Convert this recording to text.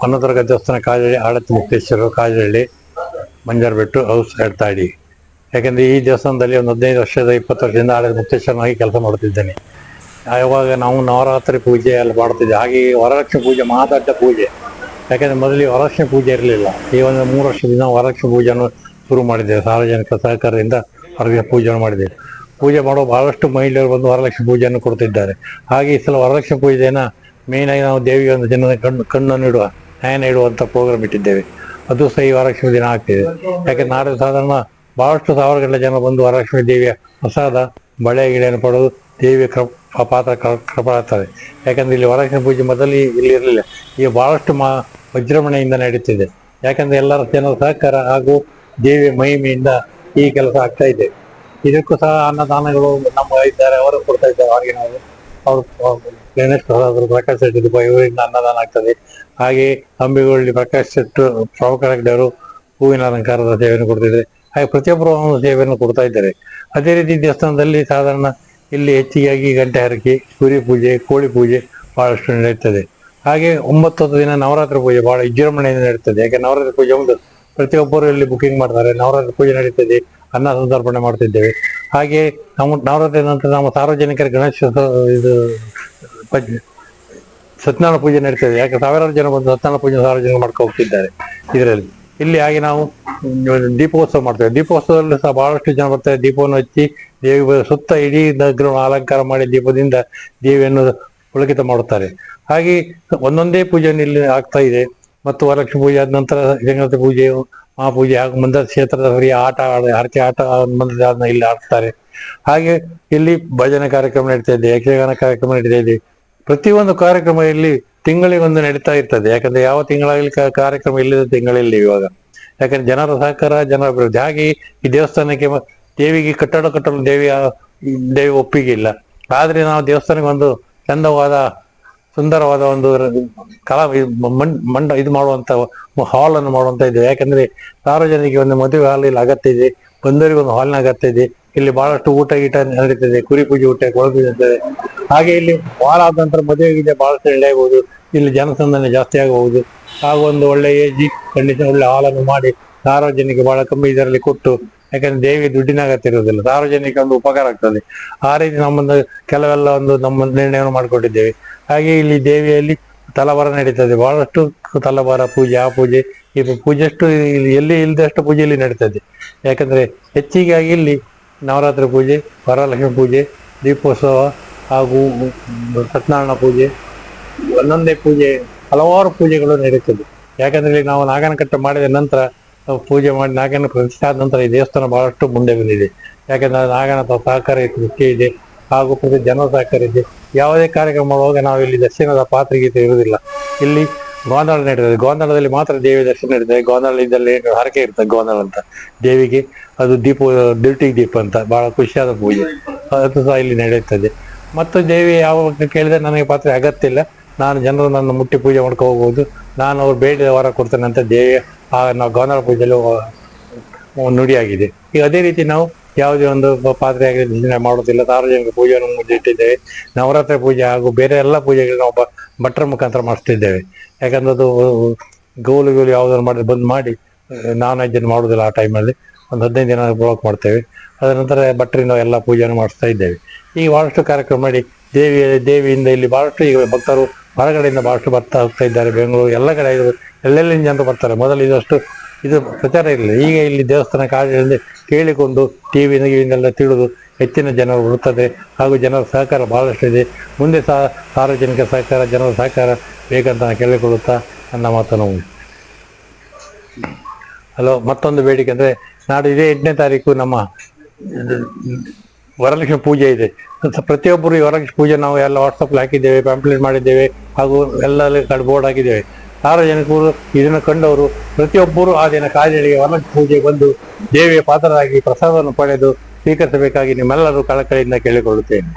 ಹೊನ್ನದುರ್ಗ ದೇವಸ್ಥಾನ ಕಾಜಳ್ಳಿ ಆಳತಿ ಮುಕ್ತೇಶ್ವರ ಕಾಜಳ್ಳಿ ಮಂಜಾರಬೆಟ್ಟು ಹೌಸ್ ಎಡ್ತಾಡಿ ಯಾಕಂದ್ರೆ ಈ ದೇವಸ್ಥಾನದಲ್ಲಿ ಒಂದು ಹದಿನೈದು ವರ್ಷದ, ಇಪ್ಪತ್ತು ವರ್ಷದಿಂದ ಆಳತಿ ಮುಕ್ತೇಶ್ವರನಾಗಿ ಕೆಲಸ ಮಾಡುತ್ತಿದ್ದೇನೆ. ಯಾವಾಗ ನಾವು ನವರಾತ್ರಿ ಪೂಜೆ ಎಲ್ಲ ಮಾಡುತ್ತಿದ್ದೆ, ಹಾಗೆ ವರಲಕ್ಷ್ಮಿ ಪೂಜೆ, ಮಹಾದೊಡ್ಡ ಪೂಜೆ. ಯಾಕಂದ್ರೆ ಮೊದಲಿಗೆ ವರಲಕ್ಷ್ಮಿ ಪೂಜೆ ಇರಲಿಲ್ಲ. ಈ ಒಂದು ಮೂರು ವರ್ಷದಿಂದ ವರಲಕ್ಷ್ಮಿ ಪೂಜೆಯನ್ನು ಶುರು ಮಾಡಿದ್ದೇವೆ, ಸಾರ್ವಜನಿಕ ಸಹಕಾರದಿಂದ ಹೊರಗೆ ಪೂಜೆಯನ್ನು ಮಾಡಿದ್ದೇವೆ. ಪೂಜೆ ಮಾಡುವ ಬಹಳಷ್ಟು ಮಹಿಳೆಯರು ಬಂದು ವರಲಕ್ಷ್ಮಿ ಪೂಜೆಯನ್ನು ಕೊಡ್ತಿದ್ದಾರೆ. ಹಾಗೆ ಈ ಸಲ ವರಲಕ್ಷ್ಮಿ ಪೂಜೆನ ಮೇನ್ ಆಗಿ ನಾವು ದೇವಿಗೆ ಒಂದು ಜನ ಕಣ್ಣು, ಕಣ್ಣನ್ನು ಇಡುವ ನಯನ ಇಡುವಂತ ಪ್ರೋಗ್ರಾಮ್ ಇಟ್ಟಿದ್ದೇವೆ. ಅದು ಸಹ ಈ ವರಲಕ್ಷ್ಮಿ ದಿನ ಆಗ್ತಿದೆ. ಯಾಕೆ ನಾಳೆ ಸಾಧಾರಣ ಬಹಳಷ್ಟು ಸಾವಿರ ಗಂಟೆ ಜನ ಬಂದು ವರಲಕ್ಷ್ಮಿ ದೇವಿಯ ಪ್ರಸಾದ, ಬಳೆ ಗಿಳೆಯನ್ನು ಪಡೆದು ದೇವಿಯ ಕೃಪ, ಪಾತ್ರ ಕೃಪಾಡ್ತಾರೆ ಯಾಕಂದ್ರೆ ಇಲ್ಲಿ ವರಲಕ್ಷ್ಮಿ ಪೂಜೆ ಮೊದಲು ಇಲ್ಲಿ ಇರಲಿಲ್ಲ. ಈಗ ಬಹಳಷ್ಟು ಮಾ ವಿಜೃಂಭಣೆಯಿಂದ ನಡೀತಿದೆ. ಯಾಕಂದ್ರೆ ಎಲ್ಲರ ಜನರ ಸಹಕಾರ ಹಾಗೂ ದೇವಿಯ ಮಹಿಮೆಯಿಂದ ಈ ಕೆಲಸ ಆಗ್ತಾ ಇದೆ. ಇದಕ್ಕೂ ಸಹ ಅನ್ನದಾನಗಳು ನಮ್ಮ ಇದ್ದಾರೆ, ಅವರು ಕೊಡ್ತಾ ಇದ್ದಾರೆ, ಅವರಿಗೆ ನಾವು ಅವರು ಗಣೇಶ್ ಪ್ರಕಾಶ್ ಶೆಟ್ಟಿ ಇವರಿಂದ ಅನ್ನದಾನ ಆಗ್ತದೆ ಹಾಗೆ ಅಂಬಿಗೊಳ್ಳಿ ಪ್ರಕಾಶ್ ಶೆಟ್ಟು ಅವರು ಹೂವಿನ ಅಲಂಕಾರದ ಸೇವೆಯನ್ನು ಕೊಡ್ತಿದ್ದಾರೆ. ಹಾಗೆ ಪ್ರತಿಯೊಬ್ಬರು ಸೇವೆಯನ್ನು ಕೊಡ್ತಾ ಇದ್ದಾರೆ. ಅದೇ ರೀತಿ ದೇವಸ್ಥಾನದಲ್ಲಿ ಸಾಧಾರಣ ಇಲ್ಲಿ ಹೆಚ್ಚಿಗೆಯಾಗಿ ಗಂಟೆ ಹರಕೆ, ಸೂರ್ಯ ಪೂಜೆ, ಕೋಳಿ ಪೂಜೆ ಬಹಳಷ್ಟು ನಡೆಯುತ್ತದೆ. ಹಾಗೆ ಒಂಬತ್ತು ಹತ್ತು ದಿನ ನವರಾತ್ರಿ ಪೂಜೆ ಬಹಳ ವಿಜೃಂಭಣೆಯಿಂದ ನಡೀತದೆ ಯಾಕೆ ನವರಾತ್ರಿ ಪೂಜೆ ಒಂದು ಪ್ರತಿಯೊಬ್ಬರು ಇಲ್ಲಿ ಬುಕಿಂಗ್ ಮಾಡ್ತಾರೆ. ನವರಾತ್ರಿ ಪೂಜೆ ನಡೀತದೆ ಅನ್ನ ಸಂತರ್ಪಣೆ ಮಾಡ್ತಿದ್ದೇವೆ. ಹಾಗೆ ನಮ್ಮ ನವರಾತ್ರಿ ನಂತರ ನಮ್ಮ ಸಾರ್ವಜನಿಕರ ಗಣೇಶ ಇದು ಸತ್ಯನಾರಾಯಣ ಪೂಜೆ ನಡೀತದೆ ಯಾಕೆ? ಸಾವಿರಾರು ಜನ ಬಂದು ಸತ್ಯನಾರಾಯಣ ಪೂಜೆ ಸಾರ್ವಜನಿಕ ಮಾಡ್ಕೊ ಹೋಗ್ತಿದ್ದಾರೆ ಇದರಲ್ಲಿ. ಇಲ್ಲಿ ಹಾಗೆ ನಾವು ದೀಪೋತ್ಸವ ಮಾಡ್ತೇವೆ. ದೀಪೋತ್ಸವದಲ್ಲಿ ಸಹ ಬಹಳಷ್ಟು ಜನ ಬರ್ತಾರೆ. ದೀಪವನ್ನು ಹಚ್ಚಿ ದೇವಿ ಸುತ್ತ ಇಡೀ ನಗರವನ್ನು ಅಲಂಕಾರ ಮಾಡಿ ದೀಪದಿಂದ ದೇವಿಯನ್ನು ಪುಳಕಿತ ಮಾಡುತ್ತಾರೆ. ಹಾಗೆ ಒಂದೊಂದೇ ಪೂಜೆಯನ್ನು ಇಲ್ಲಿ ಆಗ್ತಾ ಇದೆ. ಮತ್ತು ವರಲಕ್ಷ್ಮಿ ಪೂಜೆ ಆದ ನಂತರ ಗಂಗಾವತಿ ಪೂಜೆಯು ಪೂಜೆ ಹಾಗೂ ಮುಂದ ಕ್ಷೇತ್ರದ ಆಟ ಆಡ, ಹರಕೆ ಆಟ ಮುಂದೆ ಇಲ್ಲಿ ಆಡ್ತಾರೆ. ಹಾಗೆ ಇಲ್ಲಿ ಭಜನೆ ಕಾರ್ಯಕ್ರಮ ನಡೀತಾ ಇದೆ ಯಕ್ಷಗಾನ ಕಾರ್ಯಕ್ರಮ ನಡೀತಾ ಇದೆ ಪ್ರತಿಯೊಂದು ಕಾರ್ಯಕ್ರಮ ಇಲ್ಲಿ ತಿಂಗಳಿಗೊಂದು ನಡೀತಾ ಇರ್ತದೆ. ಯಾಕಂದ್ರೆ ಯಾವ ತಿಂಗಳಾಗಲಿ ಕಾರ್ಯಕ್ರಮ ಇಲ್ಲದ ತಿಂಗಳಿಲ್ಲ ಇವಾಗ. ಯಾಕಂದ್ರೆ ಜನರ ಸಹಕಾರ, ಜನರ ಅಭಿವೃದ್ಧಿ. ಹಾಗೆ ಈ ದೇವಸ್ಥಾನಕ್ಕೆ ದೇವಿಗೆ ಕಟ್ಟಡ ಕಟ್ಟಲು ದೇವಿಯ ದೇವಿ ಒಪ್ಪಿಗೆ ಇಲ್ಲ ಆದ್ರೆ ನಾವು ದೇವಸ್ಥಾನಕ್ಕೆ ಒಂದು ಚಂದವಾದ ಸುಂದರವಾದ ಒಂದು ಕಲಾ ಮಂಡ, ಇದು ಮಾಡುವಂತ ಹಾಲ್ ಅನ್ನು ಮಾಡುವಂತ ಇದೆ. ಯಾಕಂದ್ರೆ ಸಾರ್ವಜನಿಕ ಒಂದು ಮದುವೆ ಹಾಲ್ ಇಲ್ಲಿ ಅಗತ್ಯ ಇದೆ, ಬಂದವರಿಗೆ ಒಂದು ಹಾಲ್ನ ಅಗತ್ಯ ಇದೆ. ಇಲ್ಲಿ ಬಹಳಷ್ಟು ಊಟ ಗೀಟ ನಡೀತದೆ, ಕುರಿ ಪೂಜೆ ಊಟ ಇರ್ತದೆ ಹಾಗೆ ಇಲ್ಲಿ ವಾರ ಆದ ನಂತರ ಮದುವೆ ಗೀಜೆ ಬಹಳಷ್ಟು ಆಗಬಹುದು ಇಲ್ಲಿ ಜನಸಂದಣಿ ಜಾಸ್ತಿ ಆಗಬಹುದು ಹಾಗೂ ಒಂದು ಒಳ್ಳೆ ಏಜಿ ಕಂಡೀಷನ್ ಒಳ್ಳೆ ಹಾಲನ್ನು ಮಾಡಿ ಸಾರ್ವಜನಿಕ ಬಹಳ ಕಮ್ಮಿ ಇದರಲ್ಲಿ ಕೊಟ್ಟು ಯಾಕಂದ್ರೆ ದೇವಿ ದುಡ್ಡಿನ ಅಗತ್ಯ ಇರುವುದಿಲ್ಲ ಸಾರ್ವಜನಿಕ ಒಂದು ಉಪಕಾರ ಆಗ್ತದೆ. ಆ ರೀತಿ ನಮ್ಮೊಂದು ಕೆಲವೆಲ್ಲ ಒಂದು ನಮ್ಮ ನಿರ್ಣಯವನ್ನು ಮಾಡಿಕೊಂಡಿದ್ದೇವೆ ಹಾಗೆ ಇಲ್ಲಿ ದೇವಿಯಲ್ಲಿ ತಲವಾರ ನಡೀತದೆ. ಬಹಳಷ್ಟು ತಲವಾರ ಪೂಜೆ, ಆ ಪೂಜೆ, ಈ ಪೂಜೆಷ್ಟು ಇಲ್ಲಿ ಎಲ್ಲಿ ಇಲ್ಲದಷ್ಟು ಪೂಜೆ ಇಲ್ಲಿ ನಡೀತದೆ. ಯಾಕಂದ್ರೆ ಹೆಚ್ಚಿಗಾಗಿ ಇಲ್ಲಿ ನವರಾತ್ರಿ ಪೂಜೆ, ವರಲಕ್ಷ್ಮಿ ಪೂಜೆ, ದೀಪೋತ್ಸವ ಹಾಗೂ ಸತ್ಯನಾರಾಯಣ ಪೂಜೆ, ಒಂದೊಂದೇ ಪೂಜೆ, ಹಲವಾರು ಪೂಜೆಗಳು ನಡೀತದೆ. ಯಾಕಂದ್ರೆ ಇಲ್ಲಿ ನಾವು ನಾಗನಕಟ್ಟ ಮಾಡಿದ ನಂತರ ಪೂಜೆ ಮಾಡಿ ನಾಗನ ಪ್ರತಿಷ್ಠಾದ ನಂತರ ಈ ದೇವಸ್ಥಾನ ಬಹಳಷ್ಟು ಮುಂದೆ ಬಂದಿದೆ. ಯಾಕಂದ್ರೆ ನಾಗನ ಸಹಕಾರ ಮುಖ್ಯ ಇದೆ. ಹಾಗೂ ಪ್ರತಿ ಜನರ ಸಹಕಾರ ಇದೆ. ಯಾವುದೇ ಕಾರ್ಯಕ್ರಮ ಮಾಡುವಾಗ ನಾವು ಇಲ್ಲಿ ದರ್ಶನದ ಪಾತ್ರಗೀತೆ ಇರುವುದಿಲ್ಲ. ಇಲ್ಲಿ ಗೋಂದಳ ನಡೀತದೆ ಗೋಂದಳದಲ್ಲಿ ಮಾತ್ರ ದೇವಿ ದರ್ಶನ ನಡೀತದೆ ಗೋಂದಳ ಇದ್ದಲ್ಲಿ ಹರಕೆ ಇರ್ತದೆ ಗೋಂದಳ ಅಂತ. ದೇವಿಗೆ ಅದು ದೀಪ ದಿಲ್ಟಿಗೆ ದೀಪ ಅಂತ. ಬಹಳ ಖುಷಿಯಾದ ಪೂಜೆ. ಅದು ಸಹ ಇಲ್ಲಿ ನಡೆಯುತ್ತದೆ. ಮತ್ತು ದೇವಿ ಯಾವಾಗ ಕೇಳಿದ್ರೆ ನನಗೆ ಪಾತ್ರೆ ಅಗತ್ಯ ಇಲ್ಲ. ನಾನು ಜನರು ನನ್ನ ಮುಟ್ಟಿ ಪೂಜೆ ಮಾಡ್ಕೊ ಹೋಗ್ಬೋದು ನಾನು ಅವ್ರು ಬೇಡಿದ ವರ ಕೊಡ್ತೇನೆ ಅಂತ ದೇವಿ ಆ, ನಾವು ಗೋಂದಾಳ ಪೂಜೆಯಲ್ಲಿ ನುಡಿಯಾಗಿದೆ. ಈಗ ಅದೇ ರೀತಿ ನಾವು ಯಾವುದೇ ಒಂದು ಪಾತ್ರೆ ಆಗಲಿ ಮಾಡೋದಿಲ್ಲ ಸಾರ್ವಜನಿಕ ಪೂಜೆಯನ್ನು ಮುಂದಿಟ್ಟಿದ್ದೇವೆ. ನವರಾತ್ರಿ ಪೂಜೆ ಹಾಗೂ ಬೇರೆ ಎಲ್ಲ ಪೂಜೆಗಳು ನಾವು ಭಟ್ರ ಮುಖಾಂತರ ಮಾಡಿಸ್ತಿದ್ದೇವೆ. ಯಾಕಂದ್ರೆ ಅದು ಗೋಲು ಗೋಲು ಯಾವುದಾದ್ರು ಮಾಡಿ ಬಂದ್ ಮಾಡಿ ನಾನ್ ವೆಜ್ ಮಾಡೋದಿಲ್ಲ ಆ ಟೈಮಲ್ಲಿ ಒಂದು ಹದಿನೈದು ದಿನ ಬ್ಲಾಕ್ ಮಾಡ್ತೇವೆ. ಅದರ ನಂತರ ಭಟ್ರಿಂದ ಎಲ್ಲ ಪೂಜೆಯನ್ನು ಮಾಡಿಸ್ತಾ ಇದ್ದೇವೆ. ಈ ಭಾಳಷ್ಟು ಕಾರ್ಯಕ್ರಮ ಮಾಡಿ ದೇವಿ, ದೇವಿಯಿಂದ ಇಲ್ಲಿ ಭಾಳಷ್ಟು ಈಗ ಭಕ್ತರು ಹೊರಗಡೆಯಿಂದ ಭಾಳಷ್ಟು ಬರ್ತಾ ಹೋಗ್ತಾ ಇದ್ದಾರೆ. ಬೆಂಗಳೂರು ಎಲ್ಲ ಕಡೆ ಇದು ಎಲ್ಲೆಲ್ಲಿಂದ ಜನರು ಬರ್ತಾರೆ. ಮೊದಲು ಇದಷ್ಟು ಇದು ಪ್ರಚಾರ ಇರಲಿಲ್ಲ. ಈಗ ಇಲ್ಲಿ ದೇವಸ್ಥಾನ ಕಾರ್ಯದಲ್ಲಿ ಕೇಳಿಕೊಂಡು ಟಿವಿ ಗಿವಿನೆಲ್ಲ ತಿಳಿದು ಹೆಚ್ಚಿನ ಜನರು ಬರುತ್ತದೆ ಹಾಗೂ ಜನರ ಸಹಕಾರ ಬಹಳಷ್ಟು ಇದೆ. ಮುಂದೆ ಸಹ ಸಾರ್ವಜನಿಕ ಸಹಕಾರ, ಜನರ ಸಹಕಾರ ಬೇಕಂತ ನಾನು ಕೇಳಿಕೊಳ್ಳುತ್ತಾ ನನ್ನ ಮಾತನ್ನು. ಹಲೋ, ಮತ್ತೊಂದು ಬೇಡಿಕೆ ಅಂದರೆ ನಾಡು ಇದೇ ಎಂಟನೇ ತಾರೀಕು ನಮ್ಮ ವರಲಕ್ಷ್ಮಿ ಪೂಜೆ ಇದೆ. ಪ್ರತಿಯೊಬ್ಬರು ಈ ವರಲಕ್ಷ್ಮಿ ಪೂಜೆ ನಾವು ಎಲ್ಲ ವಾಟ್ಸಪ್ ಹಾಕಿದ್ದೇವೆ ಪ್ಯಾಂಪ್ಲೇಟ್ ಮಾಡಿದ್ದೇವೆ, ಹಾಗೂ ಎಲ್ಲ ಕಡೆ ಬೋರ್ಡ್ ಹಾಕಿದ್ದೇವೆ. ಸಾರ್ವಜನಿಕರು ಇದನ್ನು ಕಂಡವರು ಪ್ರತಿಯೊಬ್ಬರು ಆ ದಿನ ಕಾಲಿಗೆ ವರಲಕ್ಷ್ಮಿ ಪೂಜೆಗೆ ಬಂದು ದೇವಿಯ ಪಾತ್ರರಾಗಿ ಪ್ರಸಾದವನ್ನು ಪಡೆದು ಸ್ವೀಕರಿಸಬೇಕಾಗಿ ನಿಮ್ಮೆಲ್ಲರೂ ಕಳಕಳಿಯಿಂದ ಕೇಳಿಕೊಳ್ಳುತ್ತೇನೆ.